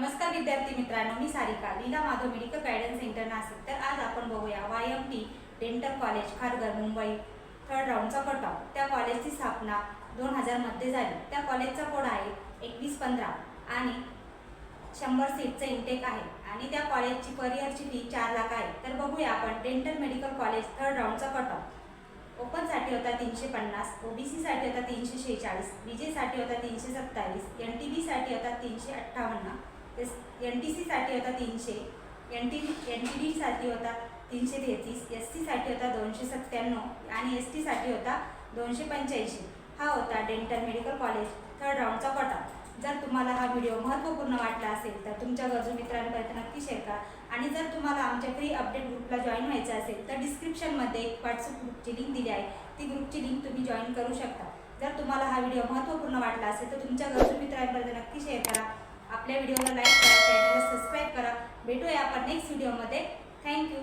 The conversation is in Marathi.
नमस्कार विद्यार्थी मित्रांनो मी Sarika Leela Madhav medical guidance centre Nashik. तर आज आपण बघूया Y M T dental college Kharghar Mumbai third राऊंडचा cut off त्या कॉलेजची स्थापना दोन हजारमध्ये झाली. त्या कॉलेजचा कोड आहे एकवीस पंधरा आणि शंभर सीटचं इंटेक आहे. आणि त्या कॉलेजची परियरची फी चार लाख आहे. तर बघूया आपण डेंटल मेडिकल कॉलेज थर्ड राऊंडचा कट ऑफ ओपनसाठी होता तीनशे पन्नास ओबीसीसाठी होता तीनशे शेहेचाळीस बीजेसाठी होता तीनशे सत्तावीस एन टी बीसाठी होता तीनशे अठ्ठावन्न. एन टी सीसाठी होता तीनशे एन टी एन टी डीसाठी होता तीनशे तेहतीस एस सीसाठी होता दोनशे सत्त्याण्णव आणि एस टीसाठी होता दोनशे पंच्याऐंशी. हा होता डेंटल मेडिकल कॉलेज थर्ड राऊंडचा कोटा. जर तुम्हाला हा व्हिडिओ महत्त्वपूर्ण वाटला असेल तर तुमच्या गरजू मित्रांपर्यंत नक्की शेअर करा. आणि जर तुम्हाला आमच्या फ्री अपडेट ग्रुपला जॉईन व्हायचं असेल तर डिस्क्रिप्शनमध्ये एक व्हॉट्सअप ग्रुपची लिंक दिली आहे. ती ग्रुपची लिंक तुम्ही जॉईन करू शकता. जर तुम्हाला हा व्हिडिओ महत्त्वपूर्ण वाटला असेल तर तुमच्या गरजू मित्रांपर्यंत नक्की शेअर करा. आपल्या व्हिडिओला लाईक करा करा. भेटूया आपण नेक्स्ट व्हिडिओमध्ये थँक्यू